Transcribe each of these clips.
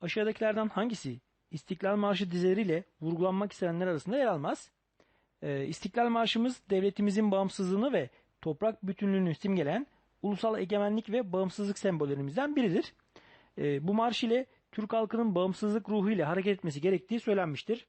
Aşağıdakilerden hangisi İstiklal Marşı dizeleriyle vurgulanmak istenenler arasında yer almaz? Ee, İstiklal Marşımız devletimizin bağımsızlığını ve toprak bütünlüğünü simgeleyen ulusal egemenlik ve bağımsızlık sembollerimizden biridir. Ee, bu marş ile Türk halkının bağımsızlık ruhu ile hareket etmesi gerektiği söylenmiştir.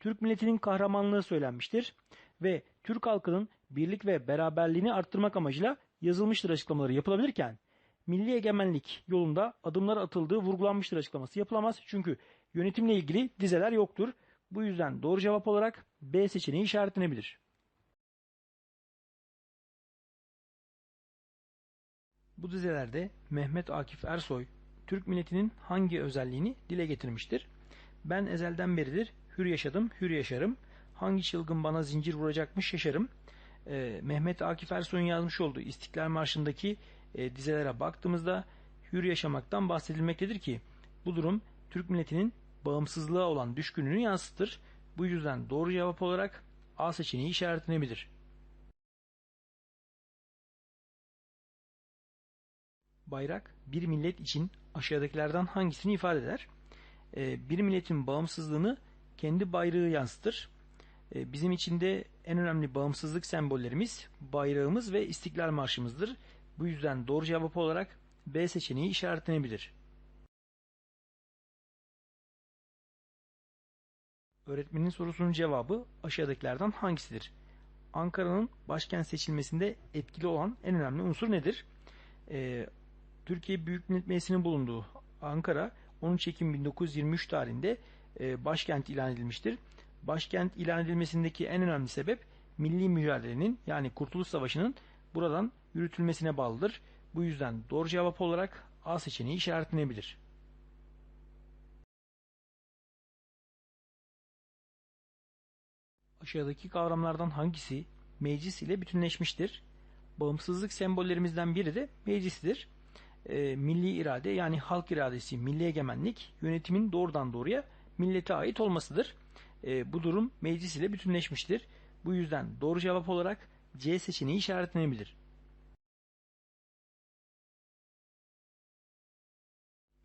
Türk milletinin kahramanlığı söylenmiştir ve Türk halkının birlik ve beraberliğini arttırmak amacıyla yazılmıştır açıklamaları yapılabilirken milli egemenlik yolunda adımlar atıldığı vurgulanmıştır açıklaması yapılamaz. Çünkü yönetimle ilgili dizeler yoktur. Bu yüzden doğru cevap olarak B seçeneği işaretlenebilir. Bu dizelerde Mehmet Akif Ersoy Türk milletinin hangi özelliğini dile getirmiştir? Ben ezelden beridir hür yaşadım, hür yaşarım. Hangi çılgın bana zincir vuracakmış şaşarım. Ee, Mehmet Akif Ersoy'un yazmış olduğu İstiklal Marşı'ndaki e, dizelere baktığımızda hür yaşamaktan bahsedilmektedir ki bu durum Türk milletinin bağımsızlığa olan düşkünlüğünü yansıtır. Bu yüzden doğru cevap olarak A seçeneği işaretlenebilir. Bayrak bir millet için aşağıdakilerden hangisini ifade eder? Ee, bir milletin bağımsızlığını kendi bayrağı yansıtır. Ee, bizim için de en önemli bağımsızlık sembollerimiz bayrağımız ve İstiklal Marşımızdır. Bu yüzden doğru cevap olarak B seçeneği işaretlenebilir. Öğretmenin sorusunun cevabı aşağıdakilerden hangisidir? Ankara'nın başkent seçilmesinde etkili olan en önemli unsur nedir? Ee, Türkiye Büyük Millet Meclisi'nin bulunduğu Ankara 13 Ekim 1923 tarihinde e, başkent ilan edilmiştir. Başkent ilan edilmesindeki en önemli sebep milli mücadelenin yani Kurtuluş Savaşı'nın buradan yürütülmesine bağlıdır. Bu yüzden doğru cevap olarak A seçeneği işaretlenebilir. Aşağıdaki kavramlardan hangisi meclis ile bütünleşmiştir? Bağımsızlık sembollerimizden biri de meclistir. E, milli irade yani halk iradesi, milli egemenlik yönetimin doğrudan doğruya millete ait olmasıdır. E, bu durum meclis ile bütünleşmiştir. Bu yüzden doğru cevap olarak C seçeneği işaretlenebilir.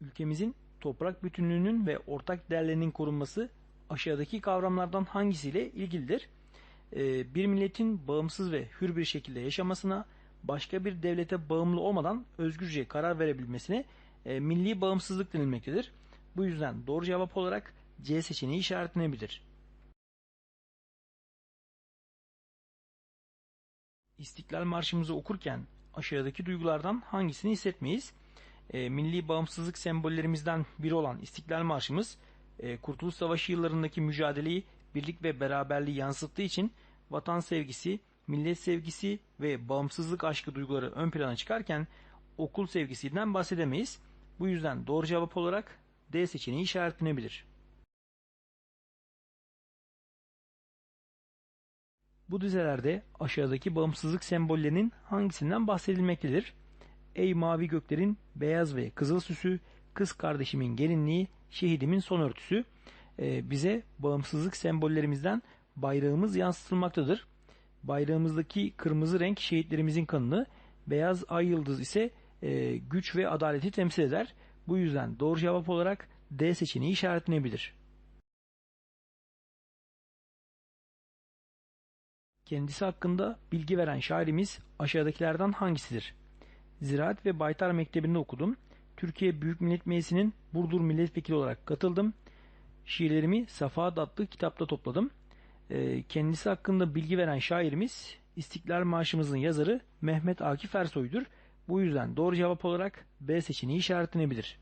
Ülkemizin toprak bütünlüğünün ve ortak değerlerinin korunması aşağıdaki kavramlardan hangisiyle ilgilidir? Ee, bir milletin bağımsız ve hür bir şekilde yaşamasına, başka bir devlete bağımlı olmadan özgürce karar verebilmesine e, milli bağımsızlık denilmektedir. Bu yüzden doğru cevap olarak C seçeneği işaretlenebilir. İstiklal Marşımızı okurken aşağıdaki duygulardan hangisini hissetmeyiz? E, milli bağımsızlık sembollerimizden biri olan İstiklal Marşımız e, Kurtuluş Savaşı yıllarındaki mücadeleyi birlik ve beraberliği yansıttığı için vatan sevgisi, millet sevgisi ve bağımsızlık aşkı duyguları ön plana çıkarken okul sevgisinden bahsedemeyiz. Bu yüzden doğru cevap olarak D seçeneği işaretlenebilir. Bu dizelerde aşağıdaki bağımsızlık sembollerinin hangisinden bahsedilmektedir? Ey mavi göklerin beyaz ve kızıl süsü, kız kardeşimin gelinliği, şehidimin son örtüsü e, bize bağımsızlık sembollerimizden bayrağımız yansıtılmaktadır. Bayrağımızdaki kırmızı renk şehitlerimizin kanını, beyaz ay yıldız ise e, güç ve adaleti temsil eder. Bu yüzden doğru cevap olarak D seçeneği işaretlenebilir. Kendisi hakkında bilgi veren şairimiz aşağıdakilerden hangisidir? Ziraat ve Baytar Mektebi'nde okudum. Türkiye Büyük Millet Meclisi'nin Burdur Milletvekili olarak katıldım. Şiirlerimi Safa adlı kitapta topladım. E, kendisi hakkında bilgi veren şairimiz İstiklal Marşımızın yazarı Mehmet Akif Ersoy'dur. Bu yüzden doğru cevap olarak B seçeneği işaretlenebilir.